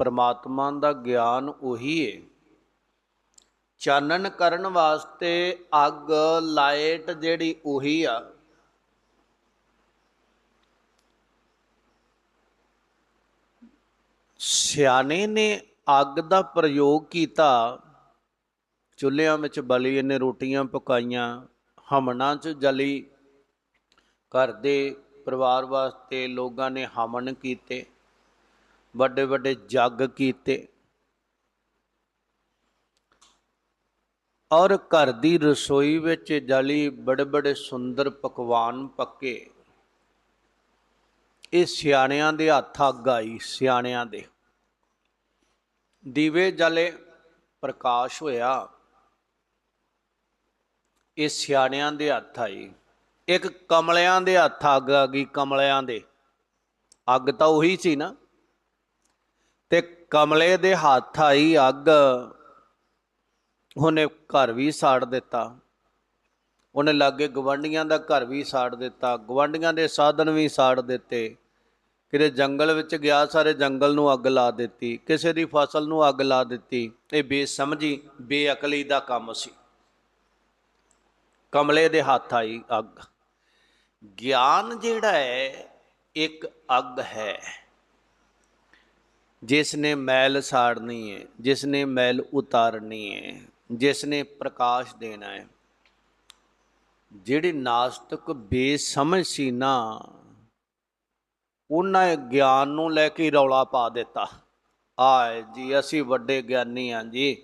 ਪਰਮਾਤਮਾ ਦਾ ਗਿਆਨ ਉਹੀ ਹੈ ਚਾਨਣ ਕਰਨ ਵਾਸਤੇ ਅੱਗ, ਲਾਈਟ ਜਿਹੜੀ ਉਹੀ ਆ। ਸਿਆਣੇ ਨੇ ਅੱਗ ਦਾ ਪ੍ਰਯੋਗ ਕੀਤਾ। ਚੁੱਲ੍ਹਿਆਂ ਵਿੱਚ ਬਲੀ ਇਹਨੇ ਰੋਟੀਆਂ ਪਕਾਈਆਂ, ਹਮਣਾ 'ਚ ਜਲੀ। ਘਰ ਦੇ ਪਰਿਵਾਰ ਵਾਸਤੇ ਲੋਕਾਂ ਨੇ ਹਮਨ ਕੀਤੇ। ਵੱਡੇ ਵੱਡੇ ਜੱਗ ਕੀਤੇ। ਔਰ ਘਰ ਦੀ ਰਸੋਈ ਵਿੱਚ ਜਲੀ ਬੜੇ ਬੜੇ ਸੁੰਦਰ ਪਕਵਾਨ ਪੱਕੇ। ਇਹ ਸਿਆਣਿਆਂ ਦੇ ਹੱਥ ਅੱਗ ਆਈ ਸਿਆਣਿਆਂ ਦੇ। ਦੀਵੇ ਜਲੇ ਪ੍ਰਕਾਸ਼ ਹੋਇਆ। ਇਹ ਸਿਆਣਿਆਂ ਦੇ ਹੱਥ ਆਈ। ਇੱਕ ਕਮਲਿਆਂ ਦੇ ਹੱਥ ਅੱਗ ਆ ਗਈ ਕਮਲਿਆਂ ਦੇ। ਅੱਗ ਤਾਂ ਉਹੀ ਸੀ ਨਾ। ਤੇ ਕਮਲੇ ਦੇ ਹੱਥ ਆਈ ਅੱਗ। ਉਹਨੇ ਘਰ ਵੀ ਸਾੜ ਦਿੱਤਾ। ਉਹਨੇ ਲਾਗੇ ਗਵੰਡੀਆਂ ਦਾ ਘਰ ਵੀ ਸਾੜ ਦਿੱਤਾ। ਗਵੰਡੀਆਂ ਦੇ ਸਾਧਨ ਵੀ ਸਾੜ ਦਿੱਤੇ। ਕਿਤੇ ਜੰਗਲ ਵਿੱਚ ਗਿਆ, ਸਾਰੇ ਜੰਗਲ ਨੂੰ ਅੱਗ ਲਾ ਦਿੱਤੀ। ਕਿਸੇ ਦੀ ਫਸਲ ਨੂੰ ਅੱਗ ਲਾ ਦਿੱਤੀ। ਇਹ ਬੇਸਮਝੀ, ਬੇਅਕਲੀ ਦਾ ਕੰਮ ਸੀ। ਕਮਲੇ ਦੇ ਹੱਥ ਆਈ ਅੱਗ। ਗਿਆਨ ਜਿਹੜਾ ਹੈ, ਇੱਕ ਅੱਗ ਹੈ। ਜਿਸ ਨੇ ਮੈਲ ਸਾੜਨੀ ਹੈ ਜਿਸ ਨੇ ਮੈਲ ਉਤਾਰਨੀ ਹੈ ਜਿਸ ਨੇ ਪ੍ਰਕਾਸ਼ ਦੇਣਾ ਹੈ ਜਿਹੜੇ ਨਾਸਤਕ ਬੇਸਮਝ ਸੀ ਨਾ, ਉਹਨਾਂ ਗਿਆਨ ਨੂੰ ਲੈ ਕੇ ਰੌਲਾ ਪਾ ਦਿੱਤਾ। ਆਏ ਜੀ, ਅਸੀਂ ਵੱਡੇ ਗਿਆਨੀ ਹਾਂ ਜੀ।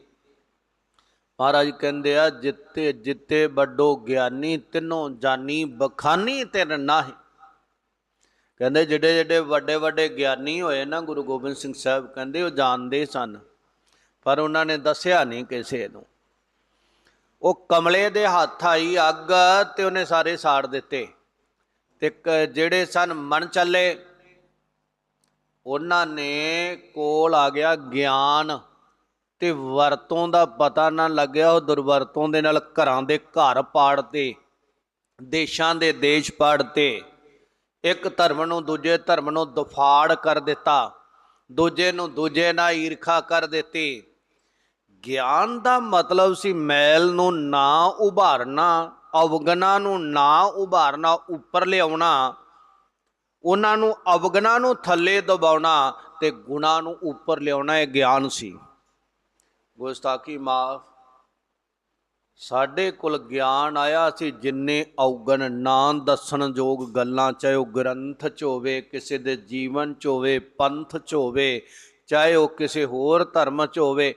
ਮਹਾਰਾਜ ਕਹਿੰਦੇ ਆ, ਜਿੱਤੇ ਜਿੱਤੇ ਵੱਡੋ ਗਿਆਨੀ, ਤਿੰਨੋਂ ਜਾਨੀ ਬਖਾਨੀ ਤੇਰ ਨਾਹੀ। ਕਹਿੰਦੇ ਜਿਹੜੇ ਜਿਹੜੇ ਵੱਡੇ ਵੱਡੇ ਗਿਆਨੀ ਹੋਏ ਨਾ ਗੁਰੂ ਗੋਬਿੰਦ ਸਿੰਘ ਸਾਹਿਬ, ਕਹਿੰਦੇ ਉਹ ਜਾਣਦੇ ਸਨ, ਪਰ ਉਹਨਾਂ ਨੇ ਦੱਸਿਆ ਨਹੀਂ ਕਿਸੇ ਨੂੰ। ਉਹ ਕਮਲੇ ਦੇ ਹੱਥ ਆਈ ਅੱਗ ਤੇ ਉਹਨੇ ਸਾਰੇ ਸਾੜ ਦਿੱਤੇ। ਤੇ ਕ- ਜਿਹੜੇ ਸਨ ਮਨ ਚੱਲੇ, ਉਹਨਾਂ ਨੇ ਕੋਲ ਆ ਗਿਆ ਗਿਆਨ ਤੇ ਵਰਤੋਂ ਦਾ ਪਤਾ ਨਾ ਲੱਗਿਆ, ਉਹ ਦੁਰਵਰਤੋਂ ਦੇ ਨਾਲ ਘਰਾਂ ਦੇ ਘਰ ਪਾੜਤੇ, ਦੇਸ਼ਾਂ ਦੇ ਦੇਸ਼ ਪਾੜਤੇ। ਇੱਕ ਧਰਮ ਨੂੰ ਦੂਜੇ ਧਰਮ ਨੂੰ ਦੁਫਾੜ ਕਰ ਦਿੱਤਾ, ਦੂਜੇ ਨੂੰ ਦੂਜੇ ਨਾਲ ਈਰਖਾ ਕਰ ਦਿੱਤੀ। ਗਿਆਨ ਦਾ ਮਤਲਬ ਸੀ ਮੈਲ ਨੂੰ ਨਾ ਉਭਾਰਨਾ ਅਵਗਨਾ ਨੂੰ ਨਾ ਉਭਾਰਨਾ, ਉੱਪਰ ਲਿਆਉਣਾ, ਉਹਨਾਂ ਨੂੰ ਅਵਗਨਾ ਨੂੰ ਥੱਲੇ ਦਬਾਉਣਾ ਤੇ ਗੁਣਾ ਨੂੰ ਉੱਪਰ ਲਿਆਉਣਾ, ਇਹ ਗਿਆਨ ਸੀ। ਗੁਸਤਾਖੀ ਮਾਫ। ਸਾਡੇ ਕੋਲ ਗਿਆਨ ਆਇਆ ਸੀ ਜਿੰਨੇ ਔਗਣ ਨਾਂ ਦੱਸਣ ਯੋਗ ਗੱਲਾਂ, ਚਾਹੇ ਉਹ ਗ੍ਰੰਥ ਚ ਹੋਵੇ, ਕਿਸੇ ਦੇ ਜੀਵਨ ਚ ਹੋਵੇ, ਪੰਥ ਚ ਹੋਵੇ, ਚਾਹੇ ਉਹ ਕਿਸੇ ਹੋਰ ਧਰਮ ਚ ਹੋਵੇ,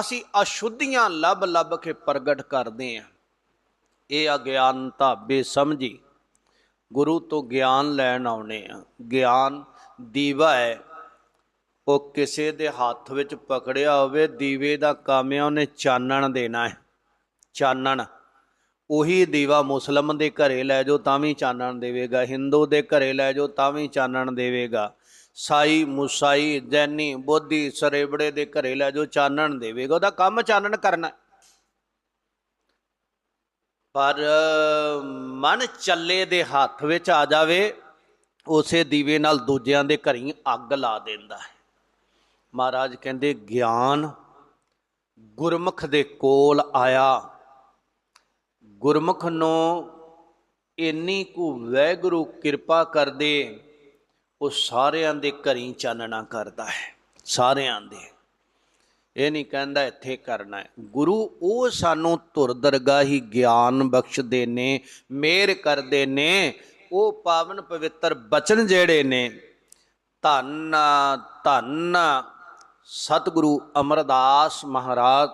ਅਸੀਂ ਅਸ਼ੁੱਧੀਆਂ ਲੱਭ ਲੱਭ ਕੇ ਪ੍ਰਗਟ ਕਰਦੇ ਹਾਂ। ਇਹ ਅਗਿਆਨਤਾ ਬੇਸਮਝੀ ਗੁਰੂ ਤੋਂ ਗਿਆਨ ਲੈਣ ਆਉਣੇ ਆ। ਗਿਆਨ ਦੀਵਾ ਹੈ। ਉਹ ਕਿਸੇ ਦੇ ਹੱਥ ਵਿੱਚ ਪਕੜਿਆ ਹੋਵੇ, ਦੀਵੇ ਦਾ ਕੰਮ ਹੈ ਉਹਨੇ ਚਾਨਣ ਦੇਣਾ ਹੈ। ਚਾਨਣ। ਉਹੀ ਦੀਵਾ ਮੁਸਲਮ ਦੇ ਘਰੇ ਲੈ ਜਾਓ, ਤਾਂ ਵੀ ਚਾਨਣ ਦੇਵੇਗਾ। ਹਿੰਦੂ ਦੇ ਘਰੇ ਲੈ ਜਾਓ, ਤਾਂ ਵੀ ਚਾਨਣ ਦੇਵੇਗਾ। ਸਾਈ, ਮੁਸਾਈ, ਜੈਨੀ, ਬੋਧੀ ਸਰੇਬੜੇ ਦੇ ਘਰੇ ਲੈ ਜਾਓ, ਚਾਨਣ ਦੇਵੇਗਾ। ਉਹਦਾ ਕੰਮ ਚਾਨਣ ਕਰਨਾ ਪਰ ਮਨ ਚੱਲੇ ਦੇ ਹੱਥ ਵਿੱਚ ਆ ਜਾਵੇ, ਉਸੇ ਦੀਵੇ ਨਾਲ ਦੂਜਿਆਂ ਦੇ ਘਰੀ ਅੱਗ ਲਾ ਦਿੰਦਾ ਹੈ। ਮਹਾਰਾਜ ਕਹਿੰਦੇ, ਗਿਆਨ ਗੁਰਮੁਖ ਦੇ ਕੋਲ ਆਇਆ ਗੁਰਮੁਖ ਨੂੰ ਇੰਨੀ ਕੁ ਵੈਗੁਰੂ ਕਿਰਪਾ ਕਰਦੇ, ਉਹ ਸਾਰਿਆਂ ਦੇ ਘਰੀ ਚਾਨਣਾ ਕਰਦਾ ਹੈ, ਸਾਰਿਆਂ ਦੇ। ਇਹ ਨਹੀਂ ਕਹਿੰਦਾ ਇੱਥੇ ਕਰਨਾ ਹੈ। ਗੁਰੂ ਉਹ ਸਾਨੂੰ ਧੁਰ ਦਰਗਾਹੀ ਗਿਆਨ ਬਖਸ਼ਦੇ ਨੇ ਮਿਹਰ ਕਰਦੇ ਨੇ, ਉਹ ਪਾਵਨ ਪਵਿੱਤਰ ਬਚਨ ਜਿਹੜੇ ਨੇ, ਧੰਨ ਧੰਨ ਸਤਿਗੁਰੂ ਅਮਰਦਾਸ ਮਹਾਰਾਜ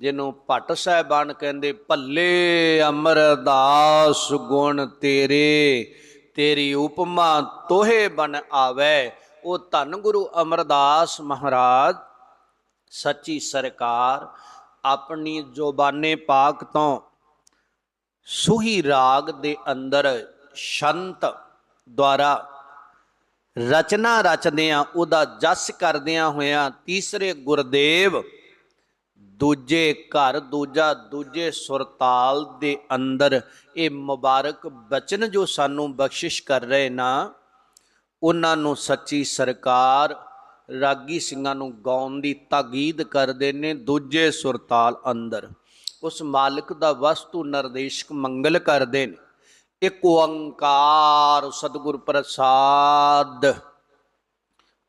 ਜਿਹਨੂੰ ਭੱਟ ਸਾਹਿਬਾਨ ਕਹਿੰਦੇ, ਭੱਲੇ ਅਮਰਦਾਸ, ਗੁਣ ਤੇਰੇ, ਤੇਰੀ ਉਪਮਾ ਤੋਹੇ ਬਨ ਆਵੇ। ਉਹ ਧੰਨ ਗੁਰੂ ਅਮਰਦਾਸ ਮਹਾਰਾਜ, ਸੱਚੀ ਸਰਕਾਰ, ਆਪਣੀ ਜ਼ੁਬਾਨੇ ਪਾਕ ਤੋਂ ਸੁਹੀ ਰਾਗ ਦੇ ਅੰਦਰ ਸ਼ੰਤ ਦੁਆਰਾ ਰਚਨਾ ਰਚਦਿਆਂ, ਉਹਦਾ ਜਸ ਕਰਦਿਆਂ ਹੋਇਆਂ ਤੀਸਰੇ ਗੁਰਦੇਵ ਦੂਜੇ ਘਰ, ਦੂਜਾ ਦੂਜੇ ਸੁਰਤਾਲ ਦੇ ਅੰਦਰ ਇਹ ਮੁਬਾਰਕ ਬਚਨ ਜੋ ਸਾਨੂੰ ਬਖਸ਼ਿਸ਼ ਕਰ ਰਹੇ ਨਾ, ਉਹਨਾਂ ਨੂੰ ਸੱਚੀ ਸਰਕਾਰ ਰਾਗੀ ਸਿੰਘਾਂ ਨੂੰ ਗਾਉਣ ਦੀ ਤਾਕੀਦ ਕਰਦੇ ਨੇ ਦੂਜੇ ਸੁਰਤਾਲ ਅੰਦਰ। ਉਸ ਮਾਲਕ ਦਾ ਵਸਤੂ ਨਿਰਦੇਸ਼ਕ ਮੰਗਲ ਕਰਦੇ ਨੇ। ਇੱਕ ਓੰਕਾਰ ਸਤਿਗੁਰ ਪ੍ਰਸਾਦ।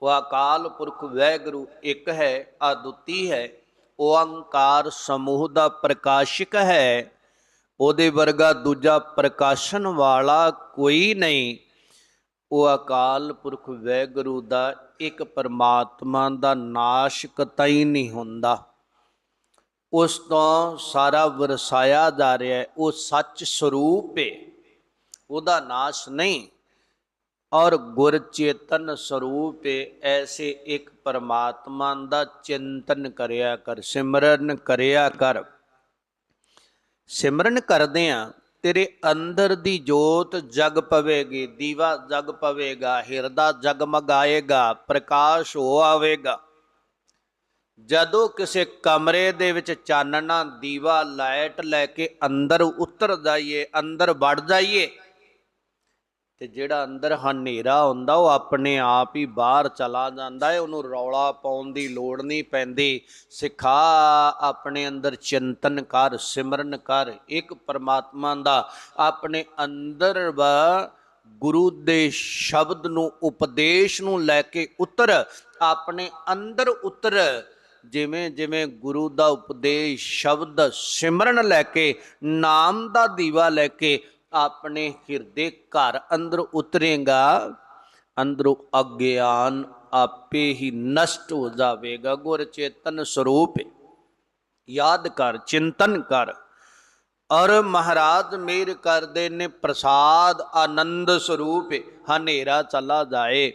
ਉਹ ਅਕਾਲ ਪੁਰਖ ਵੈਗੁਰੂ ਇੱਕ ਹੈ, ਅਦੁੱਤੀ ਹੈ ਓੰਕਾਰ ਸਮੂਹ ਦਾ ਪ੍ਰਕਾਸ਼ਕ ਹੈ, ਉਹਦੇ ਵਰਗਾ ਦੂਜਾ ਪ੍ਰਕਾਸ਼ਨ ਵਾਲਾ ਕੋਈ ਨਹੀਂ। ਉਹ ਅਕਾਲ ਪੁਰਖ ਵੈਗੁਰੂ ਦਾ ਇੱਕ ਪਰਮਾਤਮਾ ਦਾ ਨਾਸ਼ ਕਤਈ ਨਹੀਂ ਹੁੰਦਾ। ਉਸ ਤੋਂ ਸਾਰਾ ਵਰਸਾਇਆ ਜਾ ਰਿਹਾ ਹੈ, ਉਹ ਸੱਚ ਸਰੂਪ ਹੈ ਉਹਦਾ ਨਾਸ਼ ਨਹੀਂ। ਔਰ ਗੁਰ ਚੇਤਨ ਸਰੂਪ ਐਸੇ ਇੱਕ ਪਰਮਾਤਮਾ ਦਾ ਚਿੰਤਨ ਕਰਿਆ ਕਰ, ਸਿਮਰਨ ਕਰਿਆ ਕਰ। ਸਿਮਰਨ ਕਰਦੇ ਆ ਤੇਰੇ ਅੰਦਰ ਦੀ ਜੋਤ ਜਗ ਪਵੇਗੀ, ਦੀਵਾ ਜਗ ਪਵੇਗਾ, ਹਿਰਦਾ ਜਗਮਗਾਏਗਾ ਪ੍ਰਕਾਸ਼ ਹੋ ਆਵੇਗਾ। ਜਦੋਂ ਕਿਸੇ ਕਮਰੇ ਦੇ ਵਿੱਚ ਚਾਨਣਾ, ਦੀਵਾ ਲਾਈਟ ਲੈ ਕੇ ਅੰਦਰ ਉਤਰ ਜਾਈਏ, ਅੰਦਰ ਵੜ ਜਾਈਏ ਤੇ ਜਿਹੜਾ ਅੰਦਰ ਹਨੇਰਾ ਹੁੰਦਾ, ਉਹ ਆਪਣੇ ਆਪ ਹੀ ਬਾਹਰ ਚਲਾ ਜਾਂਦਾ ਹੈ ਉਹਨੂੰ ਰੌਲਾ ਪਾਉਣ ਦੀ ਲੋੜ ਨਹੀਂ ਪੈਂਦੀ। ਸਿਖਾ, ਆਪਣੇ ਅੰਦਰ ਚਿੰਤਨ ਕਰ, ਸਿਮਰਨ ਕਰ, ਇੱਕ ਪਰਮਾਤਮਾ ਦਾ ਆਪਣੇ ਅੰਦਰ ਵਾ ਗੁਰੂ ਦੇ ਸ਼ਬਦ ਨੂੰ, ਉਪਦੇਸ਼ ਨੂੰ ਲੈ ਕੇ ਉਤਰ, ਆਪਣੇ ਅੰਦਰ ਉਤਰ, ਜਿਵੇਂ ਜਿਵੇਂ ਗੁਰੂ ਦਾ ਉਪਦੇਸ਼, ਸ਼ਬਦ ਸਿਮਰਨ ਲੈ ਕੇ, ਨਾਮ ਦਾ ਦੀਵਾ ਲੈ ਕੇ ਆਪਣੇ ਹਿਰਦੇ ਘਰ ਅੰਦਰ ਉਤਰੇਗਾ ਅੰਦਰੋਂ ਅਗਿਆਨ ਆਪੇ ਹੀ ਨਸ਼ਟ ਹੋ ਜਾਵੇਗਾ ਗੁਰ ਚੇਤਨ ਸਰੂਪ ਹੈ। ਯਾਦ ਕਰ ਚਿੰਤਨ ਕਰ ਔਰ ਮਹਾਰਾਜ ਮੇਰ ਕਰਦੇ ਨੇ ਪ੍ਰਸਾਦ ਆਨੰਦ ਸਰੂਪ ਹੈ। ਹਨੇਰਾ ਚਲਾ ਜਾਏ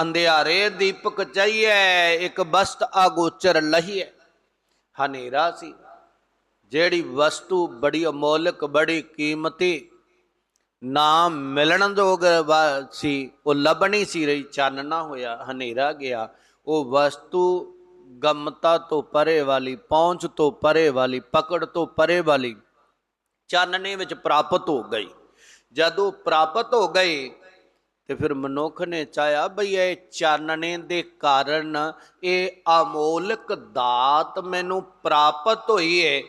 ਅੰਧਿਆਰੇ ਦੀਪਕ ਚਾਹੀਏ ਇੱਕ ਬਸਤ ਆਗੋਚਰ ਲਹੀਏ ਹਨੇਰਾ ਸੀ ਜਿਹੜੀ ਵਸਤੂ ਬੜੀ ਅਮੋਲਕ ਬੜੀ ਕੀਮਤੀ ਨਾ ਮਿਲਣ ਯੋਗ ਸੀ, ਉਹ ਲੱਭਣੀ ਸੀ ਰਹੀ ਚਾਨਣਾ ਹੋਇਆ, ਹਨੇਰਾ ਗਿਆ। ਉਹ ਵਸਤੂ ਗਮਤਾ ਤੋਂ ਪਰੇ ਵਾਲੀ, ਪਹੁੰਚ ਤੋਂ ਪਰੇ ਵਾਲੀ, ਪਕੜ ਤੋਂ ਪਰੇ ਵਾਲੀ ਚਾਨਣੇ ਵਿੱਚ ਪ੍ਰਾਪਤ ਹੋ ਗਈ। ਜਦੋਂ ਪ੍ਰਾਪਤ ਹੋ ਗਈ, ਤੇ ਫਿਰ ਮਨੁੱਖ ਨੇ ਚਾਹਿਆ ਬਈ ਇਹ ਚਾਨਣੇ ਦੇ ਕਾਰਨ ਇਹ ਅਮੋਲਕ ਦਾਤ ਮੈਨੂੰ ਪ੍ਰਾਪਤ ਹੋਈ ਏ।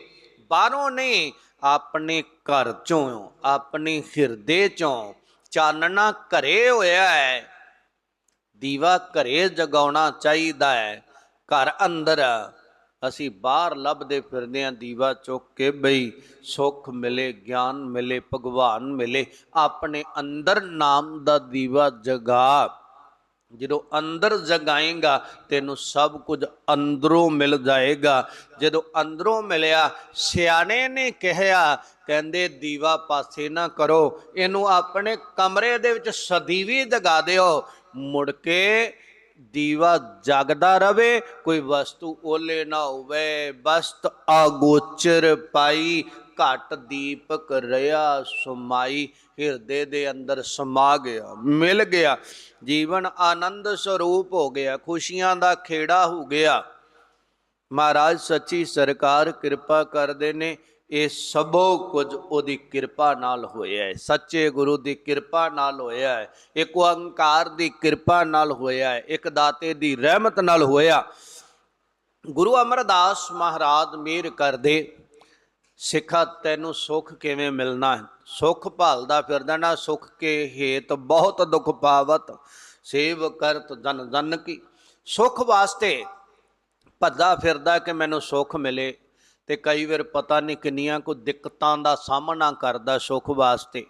ਬਾਹਰੋਂ ਨਹੀਂ ਆਪਣੇ ਘਰ ਚੋਂ, ਆਪਣੇ ਹਿਰਦੇ ਚੋਂ ਚਾਨਣਾ ਘਰੇ ਹੋਇਆ ਹੈ। ਦੀਵਾ ਘਰੇ ਜਗਾਉਣਾ ਚਾਹੀਦਾ ਹੈ। ਘਰ ਅੰਦਰ ਅਸੀਂ ਬਾਹਰ ਲੱਭਦੇ ਫਿਰਦੇ ਆਂ ਦੀਵਾ ਚੁੱਕ ਕੇ ਬਈ ਸੁੱਖ ਮਿਲੇ, ਗਿਆਨ ਮਿਲੇ, ਭਗਵਾਨ ਮਿਲੇ, ਆਪਣੇ ਅੰਦਰ ਨਾਮ ਦਾ ਦੀਵਾ ਜਗਾ। ਜਦੋਂ ਅੰਦਰ ਜਗਾਏਗਾ, ਤੈਨੂੰ ਸਭ ਕੁਝ ਅੰਦਰੋਂ ਮਿਲ ਜਾਏਗਾ। ਜਦੋਂ ਅੰਦਰੋਂ ਮਿਲਿਆ, ਸਿਆਣੇ ਨੇ ਕਿਹਾ, ਕਹਿੰਦੇ, ਦੀਵਾ ਪਾਸੇ ਨਾ ਕਰੋ, ਇਹਨੂੰ ਆਪਣੇ ਕਮਰੇ ਦੇ ਵਿੱਚ ਸਦੀਵੀ ਜਗਾ ਦਿਓ। ਮੁੜ ਕੇ ਦੀਵਾ ਜਗਦਾ ਰਵੇ, ਕੋਈ ਵਸਤੂ ਓਲੇ ਨਾ ਹੋਵੇ, ਬਸਤ ਆਗੋਚਰ ਪਾਈ ਘਟ ਦੀਪਕ ਰਿਆ ਸੁਮਾਈ ਹਿਰਦੇ ਦੇ ਅੰਦਰ ਸਮਾ ਗਿਆ, ਮਿਲ ਗਿਆ। ਜੀਵਨ ਆਨੰਦ ਸਰੂਪ ਹੋ ਗਿਆ, ਖੁਸ਼ੀਆਂ ਦਾ ਖੇੜਾ ਹੋ ਗਿਆ। ਮਹਾਰਾਜ, ਸੱਚੀ ਸਰਕਾਰ ਕਿਰਪਾ ਕਰਦੇ ਨੇ, ਇਹ ਸਭੋ ਕੁਝ ਉਹਦੀ ਕਿਰਪਾ ਨਾਲ ਹੋਇਆ ਹੈ। ਸੱਚੇ ਗੁਰੂ ਦੀ ਕਿਰਪਾ ਨਾਲ ਹੋਇਆ ਹੈ, ਇੱਕ ਓੰਕਾਰ ਦੀ ਕਿਰਪਾ ਨਾਲ ਹੋਇਆ ਹੈ, ਇੱਕ ਦਾਤੇ ਦੀ ਰਹਿਮਤ ਨਾਲ ਹੋਇਆ। ਗੁਰੂ ਅਮਰਦਾਸ ਮਹਾਰਾਜ ਮੇਰ ਕਰਦੇ ਸਿੱਖਾ, ਤੈਨੂੰ ਸੁੱਖ ਕਿਵੇਂ ਮਿਲਣਾ? ਹੈ ਸੁੱਖ ਭਾਲਦਾ ਫਿਰਦਾ ਨਾ, ਸੁੱਖ ਕੇ ਹੇਤ ਬਹੁਤ ਦੁੱਖ ਪਾਵਤ, ਸੇਵ ਕਰਤ ਜਨ ਜਨ ਕੀ। ਸੁੱਖ ਵਾਸਤੇ ਭੱਜਦਾ ਫਿਰਦਾ ਕਿ ਮੈਨੂੰ ਸੁੱਖ ਮਿਲੇ, ਤੇ ਕਈ ਵਾਰ ਪਤਾ ਨਹੀਂ ਕਿੰਨੀਆਂ ਕੋ ਦਿੱਕਤਾਂ ਦਾ ਸਾਹਮਣਾ ਕਰਦਾ ਸੁੱਖ ਵਾਸਤੇ।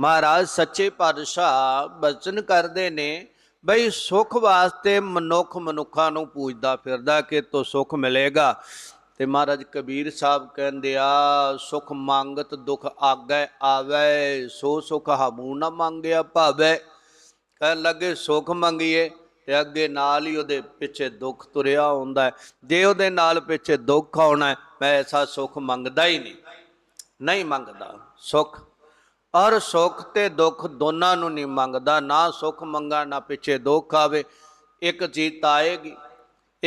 ਮਹਾਰਾਜ, ਸੱਚੇ ਪਾਤਸ਼ਾਹ ਬਚਨ ਕਰਦੇ ਨੇ, ਬਈ ਸੁੱਖ ਵਾਸਤੇ ਮਨੁੱਖ ਮਨੁੱਖਾਂ ਨੂੰ ਪੂਜਦਾ ਫਿਰਦਾ ਕਿ ਤੋ ਸੁੱਖ ਮਿਲੇਗਾ। ਤੇ ਮਹਾਰਾਜ ਕਬੀਰ ਸਾਹਿਬ ਕਹਿੰਦੇ ਆ, ਸੁਖ ਮੰਗਤ ਦੁਖ ਆਗੈ ਆਵੈ, ਸੋ ਸੁਖ ਹਮੂ ਨਾ ਮੰਗਿਆ ਭਾਵੈ। ਕਹਿ ਲੱਗੇ, ਸੁਖ ਮੰਗੀਏ ਤੇ ਅੱਗੇ ਨਾਲ ਹੀ ਉਹਦੇ ਪਿੱਛੇ ਦੁੱਖ ਤੁਰਿਆ ਹੁੰਦਾ ਜੇ ਉਹਦੇ ਨਾਲ ਪਿੱਛੇ ਦੁੱਖ ਆਉਣਾ ਮੈਂ ਐਸਾ ਸੁਖ ਮੰਗਦਾ ਹੀ ਨਹੀਂ। ਨਹੀਂ ਮੰਗਦਾ। ਸੁਖ। ਔਰ ਸੁਖ ਤੇ ਦੁੱਖ ਦੋਨਾਂ ਨੂੰ ਨਹੀਂ ਮੰਗਦਾ। ਨਾ ਸੁਖ ਮੰਗਾ, ਨਾ ਪਿੱਛੇ ਦੁੱਖ ਆਵੇ। ਇੱਕ ਚੀਜ਼ ਤਾਂ ਆਏਗੀ।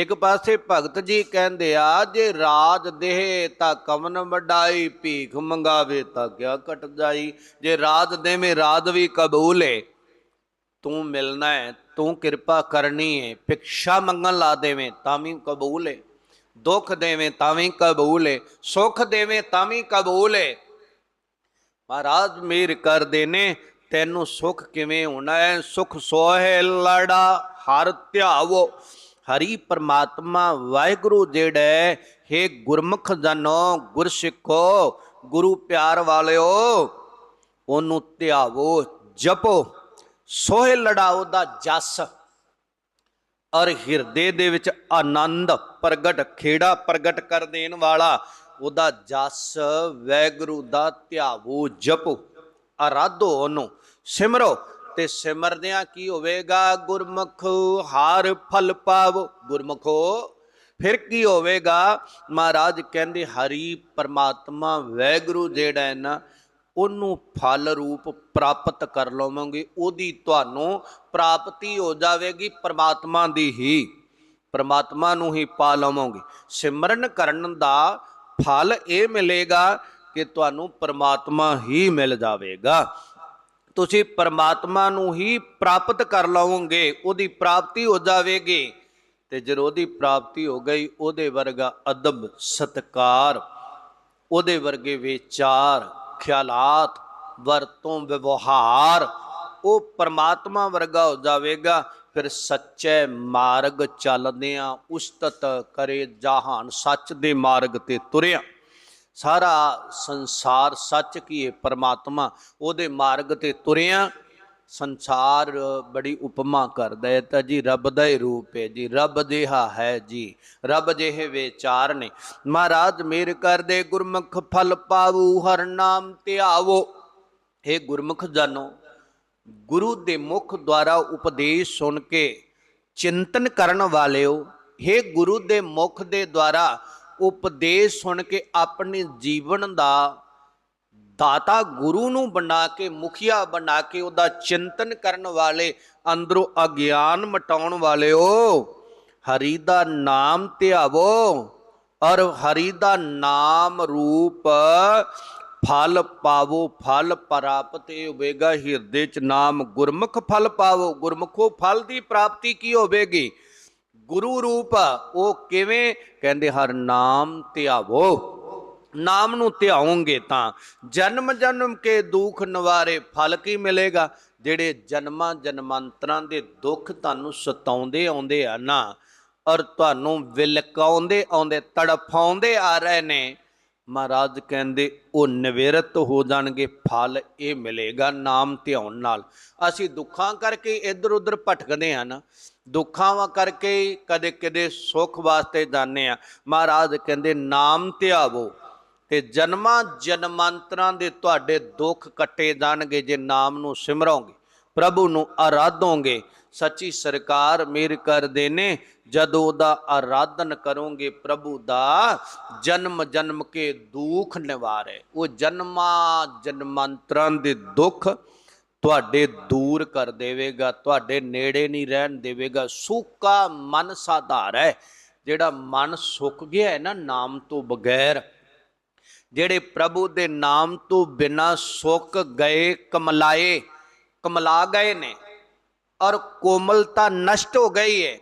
ਇੱਕ ਪਾਸੇ ਭਗਤ ਜੀ ਕਹਿੰਦੇ ਆ, ਜੇ ਰਾਜ ਦੇਹ ਤਾਂ ਕਵਨ ਵਡਾਈ, ਭੀਖ ਮੰਗਾਵੇ ਤਾਂ ਕਿਆ ਕਟ ਜਾਈ। ਜੇ ਰਾਜ ਦੇਵੇਂ, ਰਾਜ ਵੀ ਕਬੂਲ ਏ। ਤੂੰ ਮਿਲਣਾ ਹੈ ਤੂੰ ਕਿਰਪਾ ਕਰਨੀ ਏ। ਭਿਕਸ਼ਾ ਮੰਗਣ ਲਾ ਦੇਵੇਂ ਤਾਂ ਵੀ ਕਬੂਲ ਏ। ਦੁੱਖ ਦੇਵੇਂ ਤਾਂ ਵੀ ਕਬੂਲ ਏ। ਸੁੱਖ ਦੇਵੇਂ ਤਾਂ ਵੀ ਕਬੂਲ ਏ। ਮਹਾਰਾਜ ਮੇਰ ਕਰਦੇ ਨੇ, ਤੈਨੂੰ ਸੁਖ ਕਿਵੇਂ ਹੋਣਾ ਹੈ ਸੁਖ ਸੋਹੇ ਲੜਾ, ਹਰ ਧਿਆਵੋ। ਹਰੀ ਪਰਮਾਤਮਾ ਵਾਹਿਗੁਰੂ ਜਿਹੜਾ ਹੈ ਗੁਰਮੁਖ ਜਨੋ, ਗੁਰਸਿੱਖੋ, ਗੁਰੂ ਪਿਆਰ ਵਾਲਿਓ, ਉਹਨੂੰ ਧਿਆਵੋ, ਜਪੋ, ਸੋਹੇ ਲੜਾਓ ਦਾ ਜਸ, ਔਰ ਹਿਰਦੇ ਦੇ ਵਿੱਚ ਆਨੰਦ, ਪ੍ਰਗਟ, ਖੇੜਾ ਪ੍ਰਗਟ ਕਰ ਦੇਣ ਵਾਲਾ, ਉਹਦਾ ਜਸ ਵੈਗੁਰੂ ਦਾ ਧਿਆਵੋ, ਜਪੋ, ਆਰਾਧੋ ਉਹਨੂੰ, ਸਿਮਰੋ ਤੇ ਸਿਮਰਦਿਆਂ ਕੀ ਹੋਵੇਗਾ? ਗੁਰਮੁਖ ਹਾਰ ਫਲ ਪਾਵੋ। ਗੁਰਮੁਖੋ, ਫਿਰ ਕੀ ਹੋਵੇਗਾ? ਮਹਾਰਾਜ ਕਹਿੰਦੇ, ਹਰੀ ਪਰਮਾਤਮਾ, ਵੈਗੁਰੂ ਜਿਹੜਾ ਹੈ ਨਾ, ਉਹਨੂੰ ਫਲ ਰੂਪ ਪ੍ਰਾਪਤ ਕਰ ਲਵੋਗੇ। ਉਹਦੀ ਤੁਹਾਨੂੰ ਪ੍ਰਾਪਤੀ ਹੋ ਜਾਵੇਗੀ ਪਰਮਾਤਮਾ ਦੀ ਹੀ। ਪਰਮਾਤਮਾ ਨੂੰ ਹੀ ਪਾ ਲਵੋਗੇ। ਸਿਮਰਨ ਕਰਨ ਦਾ ਫਲ ਇਹ ਮਿਲੇਗਾ ਕਿ ਤੁਹਾਨੂੰ ਪਰਮਾਤਮਾ ਹੀ ਮਿਲ ਜਾਵੇਗਾ। ਤੁਸੀਂ ਪਰਮਾਤਮਾ ਨੂੰ ਹੀ ਪ੍ਰਾਪਤ ਕਰ ਲਵੋਗੇ, ਉਹਦੀ ਪ੍ਰਾਪਤੀ ਹੋ ਜਾਵੇਗੀ। ਤੇ ਜਦੋਂ ਉਹਦੀ ਪ੍ਰਾਪਤੀ ਹੋ ਗਈ, ਉਹਦੇ ਵਰਗਾ ਅਦਬ, ਸਤਕਾਰ, ਉਹਦੇ ਵਰਗੇ ਵਿਚਾਰ, ਖਿਆਲਾਤ, ਵਰਤੋਂ, ਵਿਵਹਾਰ, ਉਹ ਪਰਮਾਤਮਾ ਵਰਗਾ ਹੋ ਜਾਵੇਗਾ। ਫਿਰ ਸੱਚੇ ਮਾਰਗ ਚੱਲਦਿਆਂ ਉਸਤਤ ਕਰੇ, ਜਹਾਨ ਸੱਚ ਦੇ ਮਾਰਗ ਤੇ ਤੁਰਿਆ। ਸਾਰਾ ਸੰਸਾਰ ਸੱਚ ਕੀ ਹੈ ਪਰਮਾਤਮਾ ਉਹਦੇ ਮਾਰਗ ਤੇ ਤੁਰਿਆ। ਸੰਸਾਰ ਬੜੀ ਉਪਮਾ ਕਰਦਾ ਹੈ ਤਾਂ ਜੀ ਰੱਬ ਦਾ ਹੀ ਰੂਪ ਹੈ ਜੀ। ਰੱਬ ਜਿਹਾ ਹੈ ਜੀ। ਰੱਬ ਜਿਹੇ ਵਿਚਾਰ ਨੇ। ਮਹਾਰਾਜ ਮੇਰ ਕਰਦੇ, ਗੁਰਮੁਖ ਫਲ ਪਾਵੂ, ਹਰ ਨਾਮ ਧਿਆਵੋ। ਇਹ ਗੁਰਮੁਖ ਜਾਨੋ, ਗੁਰੂ ਦੇ ਮੁਖ ਦੁਆਰਾ ਉਪਦੇਸ਼ ਸੁਣ ਕੇ ਚਿੰਤਨ ਕਰਨ ਵਾਲਿਓ हे ਗੁਰੂ ਦੇ ਮੁਖ ਦੇ ਦੁਆਰਾ ਉਪਦੇਸ਼ ਸੁਣ ਕੇ ਆਪਣੇ ਜੀਵਨ ਦਾ ਦਾਤਾ ਗੁਰੂ ਨੂੰ ਬਣਾ ਕੇ, ਮੁਖੀਆ ਬਣਾ ਕੇ, ਉਹਦਾ ਚਿੰਤਨ ਕਰਨ ਵਾਲੇ, ਅੰਦਰੋਂ ਅਗਿਆਨ ਮਟਾਉਣ ਵਾਲਿਓ ਹਰੀ ਦਾ ਨਾਮ ਧਿਆਵੋ ਔਰ ਹਰੀ ਦਾ ਨਾਮ ਰੂਪ ਫਲ ਪਾਵੋ, ਫਲ ਪ੍ਰਾਪਤ ਹੋਵੇਗਾ ਹਿਰਦੇ ਚ ਨਾਮ ਗੁਰਮੁਖ ਫਲ ਪਾਵੋ। ਗੁਰਮੁਖੋ ਫਲ ਦੀ ਪ੍ਰਾਪਤੀ ਕੀ ਹੋਵੇਗੀ? ਗੁਰੂ ਰੂਪ ਉਹ ਕਿਵੇਂ? ਕਹਿੰਦੇ, ਹਰ ਨਾਮ ਧਿਆਵੋ। ਨਾਮ ਨੂੰ ਧਿਆਓਗੇ ਤਾਂ ਜਨਮ ਜਨਮ ਕੇ ਦੁੱਖ ਨਿਵਾਰੇ ਫਲ ਕੀ ਮਿਲੇਗਾ? ਜਿਹੜੇ ਜਨਮਾਂ ਜਨਮਾਂਤਰਾਂ ਦੇ ਦੁੱਖ ਤੁਹਾਨੂੰ ਸਤਾਉਂਦੇ ਆਉਂਦੇ ਆ ਨਾ, ਔਰ ਤੁਹਾਨੂੰ ਵਿਲਕਾਉਂਦੇ ਆਉਂਦੇ, ਤੜਫਾਉਂਦੇ ਆ ਰਹੇ ਨੇ ਮਹਾਰਾਜ ਕਹਿੰਦੇ, ਉਹ ਨਿਵੇਰਤ ਹੋ ਜਾਣਗੇ, ਫਲ ਇਹ ਮਿਲੇਗਾ ਨਾਮ ਧਿਆਉਣ ਨਾਲ। ਅਸੀਂ ਦੁੱਖਾਂ ਕਰਕੇ ਇੱਧਰ ਉੱਧਰ ਭਟਕਦੇ ਆ ਨਾ, ਦੁੱਖਾਂ ਕਰਕੇ ਕਦੇ ਕਦੇ ਸੁੱਖ ਵਾਸਤੇ ਜਾਂਦੇ ਆ ਮਹਾਰਾਜ ਕਹਿੰਦੇ, ਨਾਮ ਧਿਆਵੋ ਤੇ ਜਨਮਾਂ ਜਨਮਾਂਤਰਾਂ ਦੇ ਤੁਹਾਡੇ ਦੁੱਖ ਕੱਟੇ ਜਾਣਗੇ, ਜੇ ਨਾਮ ਨੂੰ ਸਿਮਰੋਗੇ ਪ੍ਰਭੂ ਨੂੰ ਆਰਾਧੋਗੇ। ਸੱਚੀ ਸਰਕਾਰ ਮੇਰ ਕਰਦੇ ਨੇ, ਜਦੋਂ ਦਾ ਆਰਾਧਨ ਕਰੋਗੇ ਪ੍ਰਭੂ ਦਾ, ਜਨਮ ਜਨਮ ਕੇ ਦੁੱਖ ਨਿਵਾਰੇ। ਉਹ ਜਨਮਾਂ ਜਨਮਾਂਤਰਾਂ ਦੇ ਦੁੱਖ ਤੁਹਾਡੇ ਦੂਰ ਕਰ ਦੇਵੇਗਾ, ਤੁਹਾਡੇ ਨੇੜੇ ਨਹੀਂ ਰਹਿਣ ਦੇਵੇਗਾ। ਸੁੱਕਾ ਮਨ ਸਾਧਾਰ ਹੈ, ਜਿਹੜਾ ਮਨ ਸੁੱਕ ਗਿਆ ਹੈ ਨਾ ਨਾਮ ਤੋਂ ਬਗੈਰ, ਜਿਹੜੇ ਪ੍ਰਭੂ ਦੇ ਨਾਮ ਤੋਂ ਬਿਨਾ ਸੁੱਕ ਗਏ, ਕਮਲਾਏ, ਕਮਲਾ ਗਏ ਨੇ। ਔਰ ਕੋਮਲਤਾ ਨਸ਼ਟ ਹੋ ਗਈ ਹੈ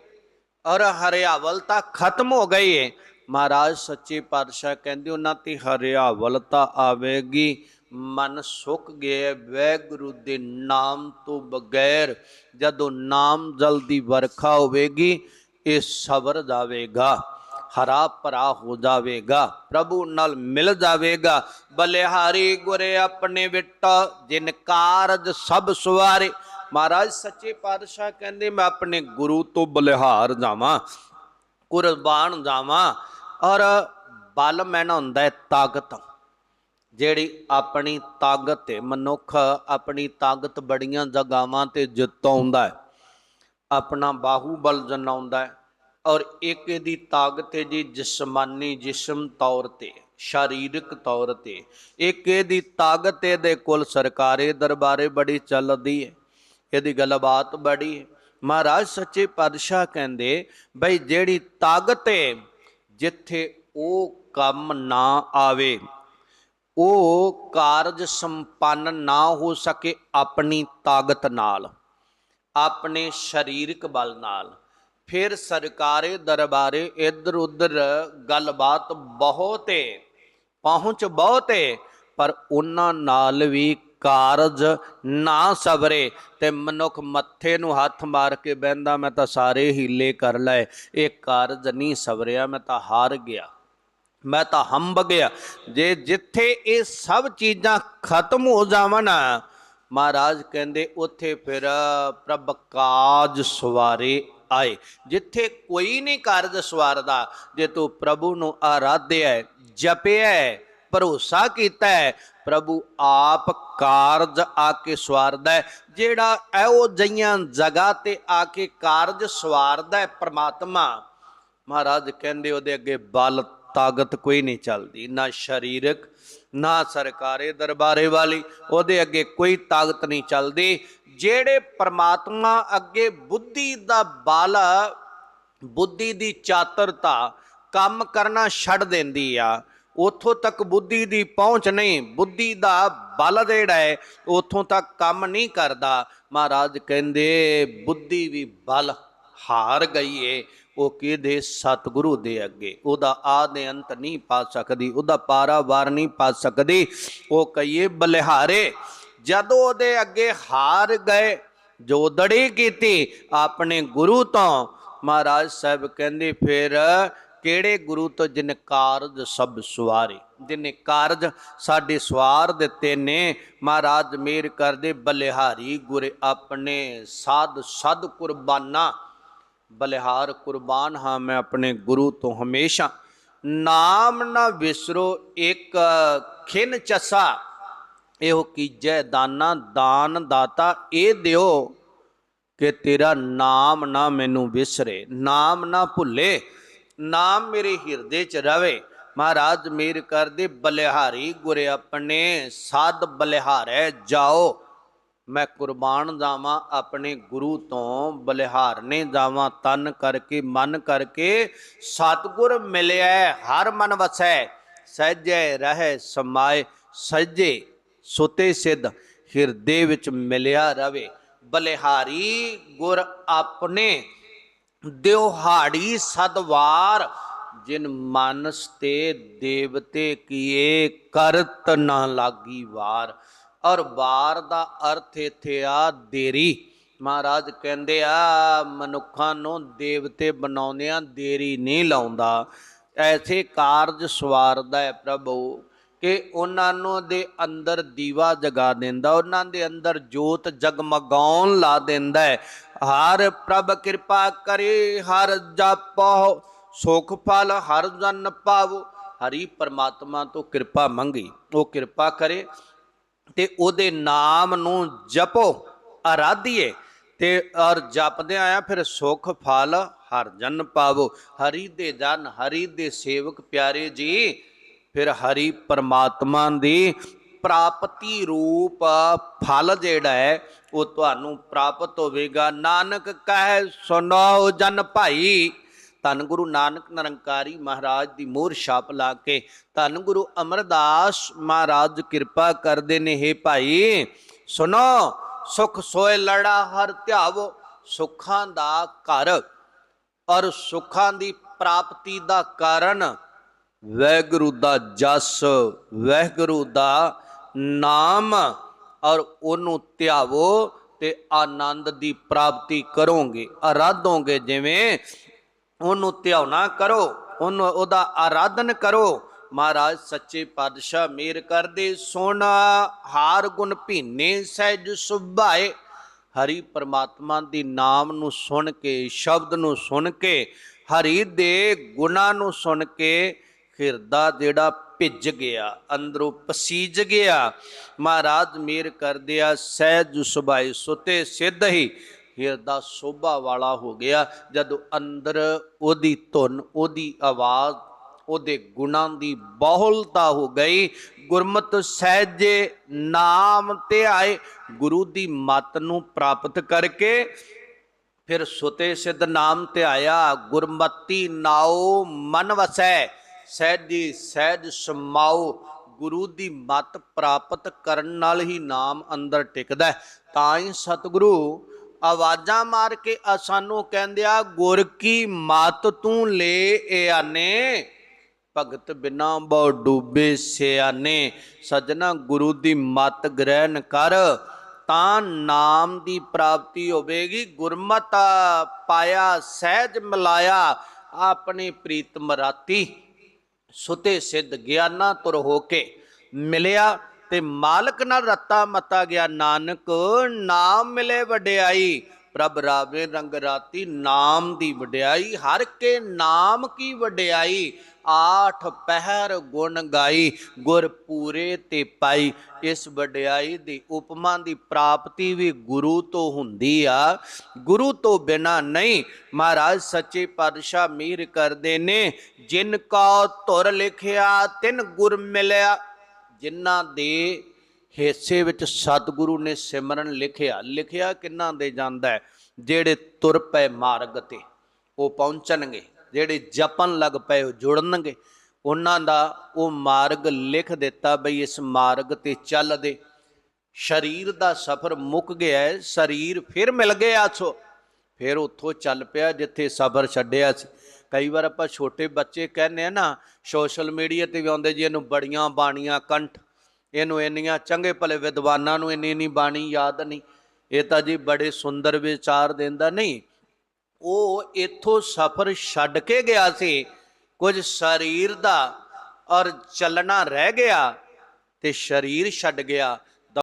ਔਰ ਹਰਿਆਵਲਤਾ ਖਤਮ ਹੋ ਗਈ ਹੈ ਮਹਾਰਾਜ ਸੱਚੇ ਪਾਤਸ਼ਾਹ ਕਹਿੰਦੇ ਉਹਨਾਂ ਤੇ ਹਰਿਆਵਲਤਾ ਆਵੇਗੀ ਮਨ ਸੁੱਕ ਗਿਆ ਵੈਗੁਰੂ ਦੇ ਨਾਮ ਤੋਂ ਬਗੈਰ ਜਦੋਂ ਨਾਮ ਜਲ ਦੀ ਵਰਖਾ ਹੋਵੇਗੀ ਇਹ ਸਬਰ ਜਾਵੇਗਾ ਹਰਾ ਭਰਾ ਹੋ ਜਾਵੇਗਾ ਪ੍ਰਭੂ ਨਾਲ ਮਿਲ ਜਾਵੇਗਾ ਬਲਿਹਾਰੀ ਗੁਰੇ ਆਪਣੇ ਵਿਟਾ ਜਿਨ ਕਾਰਜ ਸਭ ਸਵਾਰੇ ਮਹਾਰਾਜ, ਸੱਚੇ ਪਾਤਸ਼ਾਹ ਕਹਿੰਦੇ, ਮੈਂ ਆਪਣੇ ਗੁਰੂ ਤੋਂ ਬਲਿਹਾਰ ਜਾਵਾਂ, ਕੁਰਬਾਨ ਜਾਵਾਂ, ਔਰ ਬਲ ਮੈਨ ਹੁੰਦਾ ਹੈ ਤਾਕਤ। ਜਿਹੜੀ ਆਪਣੀ ਤਾਕਤ ਹੈ, ਮਨੁੱਖ ਆਪਣੀ ਤਾਕਤ ਬੜੀਆਂ ਜਗਾਵਾਂ ਤੇ ਜਿੱਤਾਉਂਦਾ ਹੈ। ਆਪਣਾ ਬਾਹੂਬਲ ਜਨਾਉਂਦਾ ਹੈ, ਔਰ ਇੱਕ ਇਹਦੀ ਤਾਕਤ ਹੈ ਜੀ, ਜਿਸਮਾਨੀ ਜਿਸਮ ਤੌਰ ਤੇ, ਸਰੀਰਕ ਤੌਰ ਤੇ। ਇੱਕ ਇਹਦੀ ਤਾਕਤ ਇਹਦੇ ਕੋਲ ਸਰਕਾਰੀ ਦਰਬਾਰੇ ਬੜੀ ਚੱਲਦੀ ਹੈ। ਇਹਦੀ ਗੱਲਬਾਤ ਬੜੀ। ਮਹਾਰਾਜ ਸੱਚੇ ਪਾਤਸ਼ਾਹ ਕਹਿੰਦੇ, ਬਈ ਜਿਹੜੀ ਤਾਕਤ ਹੈ ਜਿੱਥੇ ਉਹ ਕੰਮ ਨਾ ਆਵੇ, ਉਹ ਕਾਰਜ ਸੰਪੰਨ ਨਾ ਹੋ ਸਕੇ ਆਪਣੀ ਤਾਕਤ ਨਾਲ, ਆਪਣੇ ਸਰੀਰਕ ਬਲ ਨਾਲ। ਫਿਰ ਸਰਕਾਰੇ ਦਰਬਾਰੇ ਇੱਧਰ ਉੱਧਰ ਗੱਲਬਾਤ ਬਹੁਤ ਏ, ਪਹੁੰਚ ਬਹੁਤ ਏ, ਪਰ ਉਹਨਾਂ ਨਾਲ ਵੀ ਕਾਰਜ ਨਾ ਸਬਰੇ ਤੇ ਮਨੁੱਖ ਮੱਥੇ ਨੂੰ ਹੱਥ ਮਾਰ ਕੇ ਬਹਿੰਦਾ, ਮੈਂ ਤਾਂ ਸਾਰੇ ਹੀਲੇ ਕਰ ਲਏ। ਇਹ ਕਾਰਜ ਨਹੀਂ ਸਬਰਿਆ ਮੈਂ ਤਾਂ ਹਾਰ ਗਿਆ। ਮੈਂ ਤਾਂ ਹੰਬ ਗਿਆ। ਜੇ ਜਿੱਥੇ ਇਹ ਸਭ ਚੀਜ਼ਾਂ ਖਤਮ ਹੋ ਜਾਵਣ, ਮਹਾਰਾਜ ਕਹਿੰਦੇ, ਉੱਥੇ ਫਿਰ ਪ੍ਰਭ ਕਾਜ ਸਵਾਰੇ ਆਏ। ਜਿੱਥੇ ਕੋਈ ਨਹੀਂ ਕਾਰਜ ਸਵਾਰਦਾ, ਜੇ ਤੂੰ ਪ੍ਰਭੂ ਨੂੰ ਆਰਾਧਿਆ, ਜਪਿਆ ਭਰੋਸਾ ਕੀਤਾ ਹੈ। ਪ੍ਰਭੂ ਆਪ ਕਾਰਜ ਆ ਕੇ ਸਵਾਰਦਾ ਹੈ। ਜਿਹੜਾ ਇਹੋ ਜਈਆਂ ਜਗ੍ਹਾ ਤੇ ਆ ਕੇ ਕਾਰਜ ਸਵਾਰਦਾ ਹੈ ਪ੍ਰਮਾਤਮਾ, ਮਹਾਰਾਜ ਕਹਿੰਦੇ ਉਹਦੇ ਅੱਗੇ ਬਲ, ਤਾਕਤ ਕੋਈ ਨਹੀਂ ਚੱਲਦੀ। ਨਾ ਸਰੀਰਕ, ਨਾ ਸਰਕਾਰੇ ਦਰਬਾਰੇ ਵਾਲੀ, ਉਹਦੇ ਅੱਗੇ ਕੋਈ ਤਾਕਤ ਨਹੀਂ ਚੱਲਦੀ। ਜਿਹੜੇ ਪਰਮਾਤਮਾ ਅੱਗੇ ਬੁੱਧੀ ਦਾ ਬਲ, ਬੁੱਧੀ ਦੀ ਚਾਤਰਤਾ ਕੰਮ ਕਰਨਾ ਛੱਡ ਦਿੰਦੀ ਆ ਉੱਥੋਂ ਤੱਕ ਬੁੱਧੀ ਦੀ ਪਹੁੰਚ ਨਹੀਂ, ਬੁੱਧੀ ਦਾ ਬਲ ਜਿਹੜਾ ਹੈ, ਉੱਥੋਂ ਤੱਕ ਕੰਮ ਨਹੀਂ ਕਰਦਾ। ਮਹਾਰਾਜ ਕਹਿੰਦੇ, ਬੁੱਧੀ ਵੀ ਬਲ ਹਾਰ ਗਈ ਏ, ਉਹ ਕਿਹਦੇ ਸਤਿਗੁਰੂ ਦੇ ਅੱਗੇ? ਉਹਦਾ ਆਦਿ ਅੰਤ ਨਹੀਂ ਪਾ ਸਕਦੀ, ਉਹਦਾ ਪਾਰਾਵਾਰ ਨਹੀਂ ਪਾ ਸਕਦੀ। ਉਹ ਕਹੀਏ, ਬਲਿਹਾਰੇ, ਜਦੋਂ ਉਹਦੇ ਅੱਗੇ ਹਾਰ ਗਏ ਜੋਦੜੀ ਕੀਤੀ ਆਪਣੇ ਗੁਰੂ ਤੋਂ, ਮਹਾਰਾਜ ਸਾਹਿਬ ਕਹਿੰਦੇ, ਫਿਰ ਕਿਹੜੇ ਗੁਰੂ ਤੋਂ ਜਿਨ ਕਾਰਜ ਸਭ ਸਵਾਰੇ, ਜਿਨੇ ਕਾਰਜ ਸਾਡੇ ਸਵਾਰ ਦਿੱਤੇ ਨੇ, ਮਹਾਰਾਜ ਮੇਰ ਕਰਦੇ ਬਲਿਹਾਰੀ ਗੁਰ ਆਪਣੇ, ਸਾਧ ਸਦ ਕੁਰਬਾਨਾ। ਬਲਿਹਾਰ ਕੁਰਬਾਨ ਹਾਂ ਮੈਂ ਆਪਣੇ ਗੁਰੂ ਤੋਂ ਹਮੇਸ਼ਾ। ਨਾਮ ਨਾ ਵਿਸਰੋ ਇੱਕ ਖਿਨ ਚਸਾ, ਇਹੋ ਕੀਜੈ ਦਾਨਾ, ਦਾਨ ਦਾਤਾ, ਇਹ ਦਿਓ ਕਿ ਤੇਰਾ ਨਾਮ ਨਾ ਮੈਨੂੰ ਵਿਸਰੇ, ਨਾਮ ਨਾ ਭੁੱਲੇ। ਨਾਮ ਮੇਰੇ ਹਿਰਦੇ 'ਚ ਰਵੇ। ਮਹਾਰਾਜ ਮੇਰ ਕਰਦੇ ਬਲਿਹਾਰੀ, ਗੁਰੇ ਆਪਣੇ ਸਾਧ ਬਲਿਹਾਰੈ ਜਾਓ। ਮੈਂ ਕੁਰਬਾਨ ਜਾਵਾਂ ਆਪਣੇ ਗੁਰੂ ਤੋਂ, ਬਲਿਹਾਰਨੇ ਜਾਵਾਂ ਤਨ ਕਰਕੇ, ਮਨ ਕਰਕੇ। ਸਤਿਗੁਰ ਮਿਲਿਆ ਹਰ ਮਨ ਵਸੈ, ਸਹਿਜੈ ਰਹਿ ਸਮਾਏ, ਸਜੇ ਸੁਤੇ ਸਿੱਧ ਹਿਰਦੇ ਵਿੱਚ ਮਿਲਿਆ ਰਵੇ। ਬਲਿਹਾਰੀ, ਗੁਰ ਆਪਣੇ ਦਿਵਹਾੜੀ ਸਦਵਾਰ, ਜਿਨ ਮਨਸ ਤੇ ਦੇਵਤੇ ਕੀਏ, ਕਰਤ ਨਾ ਲਾਗੀ ਵਾਰ। ਔਰ ਵਾਰ ਦਾ ਅਰਥ ਇੱਥੇ ਆ ਦੇਰੀ। ਮਹਾਰਾਜ ਕਹਿੰਦੇ ਆ, ਮਨੁੱਖਾਂ ਨੂੰ ਦੇਵਤੇ ਬਣਾਉਂਦਿਆਂ ਦੇਰੀ ਨਹੀਂ ਲਾਉਂਦਾ। ਐਸੇ ਕਾਰਜ ਸਵਾਰਦਾ ਹੈ ਪ੍ਰਭੂ ਕਿ ਉਹਨਾਂ ਨੂੰ ਦੇ ਅੰਦਰ ਦੀਵਾ ਜਗਾ ਦਿੰਦਾ, ਉਹਨਾਂ ਦੇ ਅੰਦਰ ਜੋਤ ਜਗਮਗਾਉਣ ਲਾ ਦਿੰਦਾ ਹੈ। ਹਰ ਪ੍ਰਭ ਕਿਰਪਾ ਕਰੇ, ਹਰ ਜਪੋ, ਸੁਖ ਫਲ, ਹਰ ਜਨ ਪਾਵੋ। ਹਰੀ ਪਰਮਾਤਮਾ ਤੋਂ ਕਿਰਪਾ ਮੰਗੀ, ਉਹ ਕਿਰਪਾ ਕਰੇ ਤੇ ਉਹਦੇ ਨਾਮ ਨੂੰ ਜਪੋ, ਆਰਾਧੀਏ ਤੇ ਔਰ ਜਪਦੇ ਆਇਆ ਫਿਰ ਸੁਖ ਫਲ, ਹਰ ਜਨ ਪਾਵੋ। ਹਰੀ ਦੇ ਜਨ, ਹਰੀ ਦੇ ਸੇਵਕ ਪਿਆਰੇ ਜੀ, ਫਿਰ ਹਰੀ ਪਰਮਾਤਮਾ ਦੀ ਪ੍ਰਾਪਤੀ ਰੂਪ ਫਲ ਜਿਹੜਾ ਹੈ, ਉਹ ਤੁਹਾਨੂੰ ਪ੍ਰਾਪਤ ਹੋਵੇਗਾ। ਨਾਨਕ ਕਹੈ ਸੁਨੋ ਜਨ ਭਾਈ। ਧੰਨ ਗੁਰੂ ਨਾਨਕ ਨਿਰੰਕਾਰੀ ਮਹਾਰਾਜ ਦੀ ਮੋਹਰ ਛਾਪ ਲਾ ਕੇ ਧੰਨ ਗੁਰੂ ਅਮਰਦਾਸ ਮਹਾਰਾਜ ਕਿਰਪਾ ਕਰਦੇ ਨੇ, ਹੇ ਭਾਈ। ਸੁਨੋ ਸੁਖ ਸੋਏ ਲੜਾ ਹਰ ਧਿਆਵੋ, ਸੁੱਖਾਂ ਦਾ ਘਰ ਔਰ ਸੁੱਖਾਂ ਦੀ ਪ੍ਰਾਪਤੀ ਦਾ ਕਾਰਨ। ਵੈਗੁਰੂ ਦਾ ਜਸ, ਵੈਗੁਰੂ ਦਾ ਨਾਮ ਔਰ ਉਹਨੂੰ ਧਿਆਵੋ ਤੇ ਆਨੰਦ ਦੀ ਪ੍ਰਾਪਤੀ ਕਰੋਗੇ, ਆਰਾਧੋਗੇ, ਜਿਵੇਂ ਉਹਨੂੰ ਧਿਆਉਣਾ ਕਰੋ, ਉਹਨੂੰ, ਉਹਦਾ ਆਰਾਧਨ ਕਰੋ। ਮਹਾਰਾਜ, ਸੱਚੇ ਪਾਤਸ਼ਾਹ ਮੇਰ ਕਰਦੇ, ਸੋਨਾ ਹਾਰ ਗੁਣ ਭੀਨੇ ਸਹਿਜ ਸੁਭਾਏ। ਹਰੀ ਪਰਮਾਤਮਾ ਦੀ ਨਾਮ ਨੂੰ ਸੁਣ ਕੇ, ਸ਼ਬਦ ਨੂੰ ਸੁਣ ਕੇ, ਹਰੀ ਦੇ ਗੁਣਾ ਨੂੰ ਸੁਣ ਕੇ ਹਿਰਦਾ ਜਿਹੜਾ ਭਿੱਜ ਗਿਆ, ਅੰਦਰੋਂ ਪਸੀਜ ਗਿਆ। ਮਹਾਰਾਜ ਮੇਰ ਕਰਦੇ ਆ ਸਹਿਜ ਸੁਭਾਈ ਸੁਤੇ ਸਿੱਧ ਹੀ ਹਿਰਦਾ ਸੋਭਾ ਵਾਲਾ ਹੋ ਗਿਆ। ਜਦੋਂ ਅੰਦਰ ਉਹਦੀ ਧੁਨ, ਉਹਦੀ ਆਵਾਜ਼, ਉਹਦੇ ਗੁਣਾਂ ਦੀ ਬਹੁਲਤਾ ਹੋ ਗਈ, ਗੁਰਮਤ ਸਹਿਜੇ ਨਾਮ ਤੇ ਆਏ। ਗੁਰੂ ਦੀ ਮਤ ਨੂੰ ਪ੍ਰਾਪਤ ਕਰਕੇ ਫਿਰ ਸੁਤੇ ਸਿੱਧ ਨਾਮ ਤੇ ਆਇਆ, ਗੁਰਮਤੀ ਨਾਉ ਮਨ ਵਸੈ। ਸਹਿਜੀ ਸਹਿਜ ਸਮਾਉ ਗੁਰੂ ਦੀ ਮਤ ਪ੍ਰਾਪਤ ਕਰਨ ਨਾਲ ਹੀ ਨਾਮ ਅੰਦਰ ਟਿਕਦਾ ਤਾਂ ਹੀ ਸਤਿਗੁਰੂ, ਆਵਾਜ਼ਾਂ ਮਾਰ ਕੇ ਆ ਸਾਨੂੰ ਕਹਿੰਦੇ ਆ, ਗੁਰ ਕੀ ਮਤ ਤੂੰ ਲੈ ਆਨੇ? ਭਗਤ ਬਿਨਾ ਬਹੁ ਡੂਬੇ ਸਿਆਨੇ। ਸਜਣਾ ਗੁਰੂ ਦੀ ਮਤ ਗ੍ਰਹਿਣ ਕਰ, ਤਾਂ ਨਾਮ ਦੀ ਪ੍ਰਾਪਤੀ ਹੋਵੇਗੀ। ਗੁਰਮਤ ਪਾਇਆ, ਸਹਿਜ ਮਿਲਾਇਆ, ਆਪਣੇ ਪ੍ਰੀਤਮ ਰਾਤੀ। ਸੁਤੇ ਸਿੱਧ ਗਿਆਨਾ ਤੁਰ ਹੋ ਕੇ ਮਿਲਿਆ ਤੇ ਮਾਲਕ ਨਾਲ ਰੱਤਾ ਮਤਾ ਗਿਆ, ਨਾਨਕ ਨਾਮ ਮਿਲੇ ਵਡਿਆਈ। ਪ੍ਰਭ ਰਾਵੇ ਰੰਗ ਰਾਤੀ ਨਾਮ ਦੀ ਵਡਿਆਈ, ਹਰ ਕੇ ਨਾਮ ਕੀ ਵਡਿਆਈ, ਆਠ ਪਹਿਰ ਗੁਣ ਗਾਈ, ਗੁਰ ਪੂਰੇ ਤੇ ਪਾਈ। ਇਸ ਵਡਿਆਈ ਦੀ ਉਪਮਾ ਦੀ ਪ੍ਰਾਪਤੀ ਵੀ ਗੁਰੂ ਤੋਂ ਹੁੰਦੀ ਆ। ਗੁਰੂ ਤੋਂ ਬਿਨਾ ਨਹੀਂ, ਮਹਾਰਾਜ ਸੱਚੇ ਪਾਤਸ਼ਾਹ ਮੀਰ ਕਰਦੇ ਨੇ, ਜਿਨ ਕਾ ਤੁਰ ਲਿਖਿਆ ਤਿਨ ਗੁਰ ਮਿਲਿਆ, ਜਿਨ੍ਹਾਂ ਦੇ ਹਿੱਸੇ ਵਿੱਚ ਸਤਿਗੁਰੂ ਨੇ ਸਿਮਰਨ ਲਿਖਿਆ। ਲਿਖਿਆ ਕਿੰਨਾਂ ਦੇ ਜਾਂਦਾ ਹੈ? ਜਿਹੜੇ ਤੁਰ ਪਏ ਮਾਰਗ ਤੇ, ਉਹ ਪਹੁੰਚਣਗੇ। ਜਿਹੜੇ ਜਪਨ ਲੱਗ ਪਏ, ਉਹ ਜੁੜਨਗੇ। ਉਹਨਾਂ ਦਾ ਉਹ ਮਾਰਗ ਲਿਖ ਦਿੱਤਾ ਬਈ ਇਸ ਮਾਰਗ ਤੇ ਚੱਲਦੇ ਸਰੀਰ ਦਾ ਸਫ਼ਰ ਮੁੱਕ ਗਿਆ ਹੈ, ਸਰੀਰ ਫਿਰ ਮਿਲ ਗਿਆ ਸੋ ਫਿਰ ਉੱਥੋਂ ਚੱਲ ਪਿਆ ਜਿੱਥੇ ਸਫ਼ਰ ਛੱਡਿਆ ਸੀ। ਕਈ ਵਾਰ ਆਪਾਂ ਛੋਟੇ ਬੱਚੇ ਕਹਿੰਦੇ ਆ ਨਾ, ਸੋਸ਼ਲ ਮੀਡੀਆ ਤੇ ਵੀ ਆਉਂਦੇ ਜੀ, ਇਹਨੂੰ ਬੜੀਆਂ ਬਾਣੀਆਂ, ਕੰਠ ਇਹਨੂੰ ਇੰਨੀਆਂ ਚੰਗੇ ਭਲੇ ਵਿਦਵਾਨਾਂ ਨੂੰ ਇੰਨੀ ਇੰਨੀ ਬਾਣੀ ਯਾਦ ਨਹੀਂ। ਇਹ ਤਾਂ ਜੀ ਬੜੇ ਸੁੰਦਰ ਵਿਚਾਰ ਦਿੰਦਾ। ਨਹੀਂ, ਉਹ ਇੱਥੋਂ ਸਫ਼ਰ ਛੱਡ ਕੇ ਗਿਆ ਸੀ। ਕੁਝ ਸਰੀਰ ਦਾ ਔਰ ਚੱਲਣਾ ਰਹਿ ਗਿਆ ਤੇ ਸਰੀਰ ਛੱਡ ਗਿਆ।